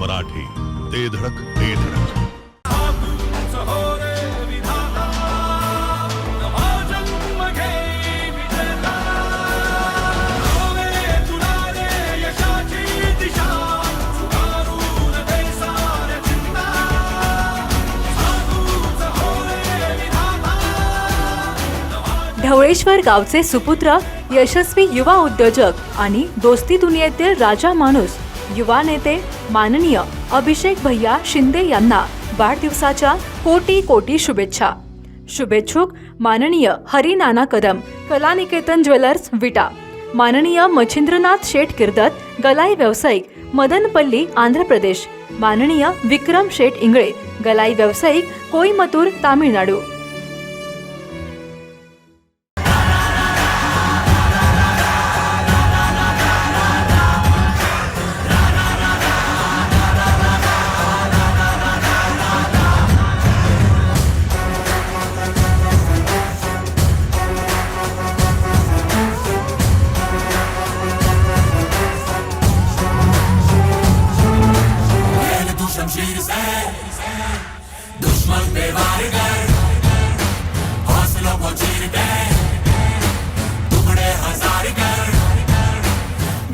मराठी ते धडक ते धडक. ढवळेश्वर गावचे सुपुत्र यशस्वी युवा उद्योजक आणि दोस्ती दुनियेतील राजा माणूस युवा नेते माननीय अभिषेक भैया शिंदे यांना वाढदिवसाच्या कोटी कोटी शुभेच्छा. शुभेच्छुक माननीय हरिनाना कदम कलानिकेतन ज्वेलर्स विटा. माननीय मच्छिंद्रनाथ शेठ किर्दत गलाई व्यावसायिक मदनपल्ली आंध्र प्रदेश. माननीय विक्रम शेठ इंगळे गलाई व्यावसायिक कोईमतूर तामिळनाडू.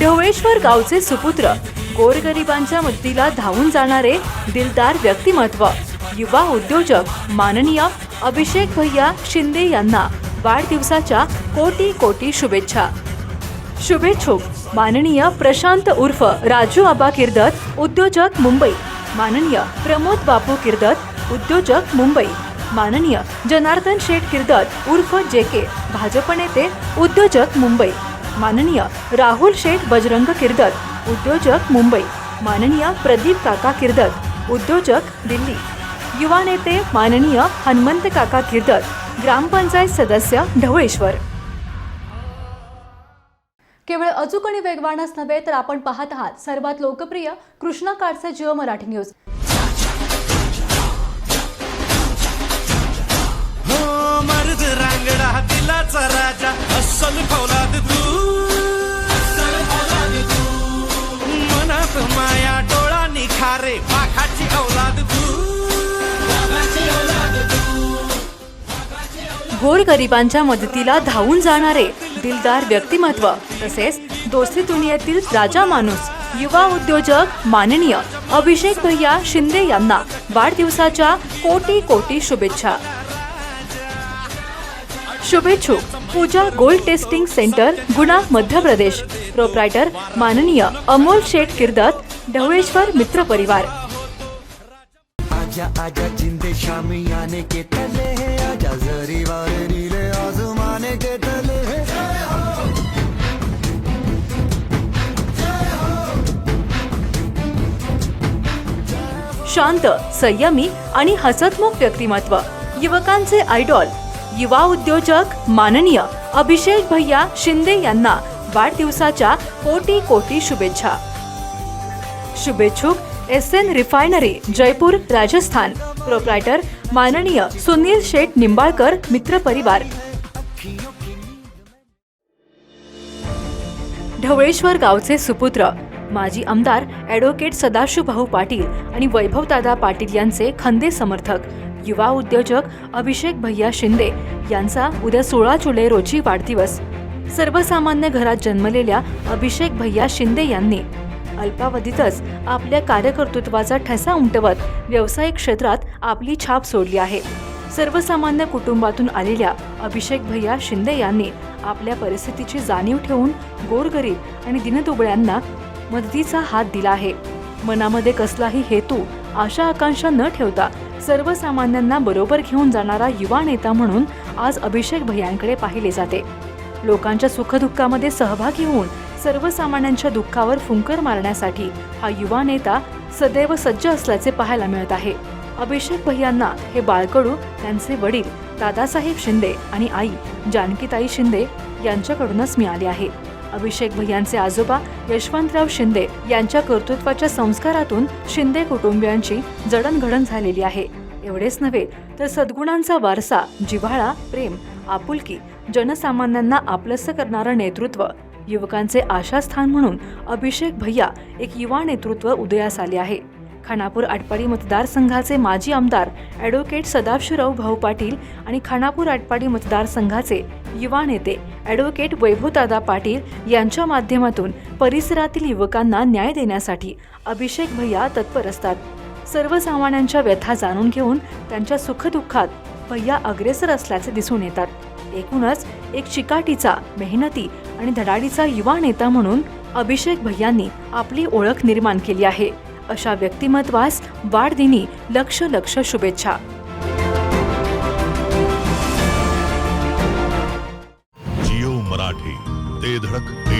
ढवळेश्वर गावचे सुपुत्र गोरगरिबांच्या मदतीला धावून जाणारे दिलदार व्यक्तिमत्व युवा उद्योजक माननीय अभिषेक भैया शिंदे यांना वाढदिवसाच्या कोटी कोटी शुभेच्छा. शुभेच्छुक माननीय प्रशांत उर्फ राजू आबा किर्दत उद्योजक मुंबई. माननीय प्रमोद बापू किर्दत उद्योजक मुंबई. माननीय जनार्दन शेठ किर्दत उर्फ जे के भाजप नेते उद्योजक मुंबई. माननीय राहुल शेठ बजरंग किर्दत उद्योजक मुंबई. माननीय प्रदीप काका किर्दत उद्योजक दिल्ली. युवा नेते माननीय हनुमंत काका किर्दत ग्रामपंचायत सदस्य ढवळेश्वर. केवळ अचूक आणि वेगवानच नव्हे तर आपण पाहत आहात सर्वात लोकप्रिय कृष्णा काडचे जिओ मराठी न्यूज. गोरगरिबांच्या मदतीला धावून जाणारे दिलदार व्यक्तिमत्व तसेच दोस्ती दुनियेतील राजा माणूस युवा उद्योजक माननीय अभिषेक भैया शिंदे यांना वाढदिवसाच्या कोटी कोटी शुभेच्छा शुभेच्छुक Pooja gold testing centre Guna Madhya Pradesh. Proprietor माननीय अमोल शेठ किर्दत ढवळेश्वर मित्र परिवार. आजा आजा जिंदे शामी आने के तले जरी नीले आजमाने के तले शांत संयमी आणि हसतमुख व्यक्तिमत्व. युवकांचे आयडॉल. युवा उद्योजक माननीय अभिषेक भैया शिंदे यांना वाढदिवसाच्या कोटी कोटी शुभेच्छा. शुभेच्छुक S N refinery Jaipur Rajasthan. Proprietor माननीय सुनील शेठ निंबाळकर मित्र परिवार. ढवळेश्वर गावचे सुपुत्र माजी आमदार ॲडव्होकेट सदाशिवभाऊ पाटील आणि वैभवदादा पाटील यांचे खंदे समर्थक युवा उद्योजक अभिषेक भैया शिंदे यांचा उद्या सोळा जुलै रोजी वाढदिवस. सर्वसामान्य घरात जन्मलेल्या अभिषेक भैया शिंदे यांनी अल्पावधीतच आपल्या कार्यकर्तृत्वाचा ठसा उमटवत व्यावसायिक क्षेत्रात आपली छाप सोडली आहे. सर्वसामान्य कुटुंबातून आलेल्या अभिषेक भैया शिंदे यांनी आपल्या परिस्थितीची जाणीव ठेवून गोरगरीब आणि दिनदुबळ्यांना मदतीचा हात दिला आहे. मनामध्ये कसलाही हेतू आशा आकांक्षा न ठेवता सर्वसामान्यांना बरोबर घेऊन जाणारा युवा नेता म्हणून आज अभिषेक भैयांकडे पाहिले जाते. लोकांच्या सुखदुःखामध्ये सहभागी होऊन सर्वसामान्यांच्या दुःखावर फुंकर मारण्यासाठी हा युवा नेता सदैव सज्ज असल्याचे पाहायला मिळत आहे. अभिषेक भैयांना हे बाळकडू त्यांचे वडील दादासाहेब शिंदे आणि आई जानकीताई शिंदे यांच्याकडूनच मिळाले आहे. अभिषेक भैयांचे आजोबा यशवंतराव शिंदे यांच्या कर्तृत्वाच्या संस्कारातून शिंदे कुटुंबियांची जडणघडण झालेली आहे. एवढेच नव्हे तर सद्गुणांचा वारसा जिव्हाळा प्रेम आपुलकी जनसामान्यांना आपलंसं करणारं नेतृत्व युवकांचे आशास्थान म्हणून अभिषेक भैया एक युवा नेतृत्व उदयास आले आहे. खानापूर आटपाडी मतदारसंघाचे माजी आमदार ॲडव्होकेट सदाशिवराव भाऊ पाटील आणि खानापूर आटपाडी मतदारसंघाचे युवा नेते ॲडव्होकेट वैभवदादा पाटील यांच्या माध्यमातून परिसरातील युवकांना न्याय देण्यासाठी अभिषेक भैया तत्पर असतात. सर्वसामान्यांच्या व्यथा जाणून घेऊन त्यांच्या सुखदुःखात भैया अग्रेसर असल्याचे दिसून येतात. एकूणच एक चिकाटीचा मेहनती आणि धडाडीचा युवा नेता म्हणून अभिषेक भैयांनी आपली ओळख निर्माण केली आहे. अशा व्यक्तिमत्वास वाढदिनी लक्ष लक्ष शुभेच्छा. जिओ मराठी ते धडक ते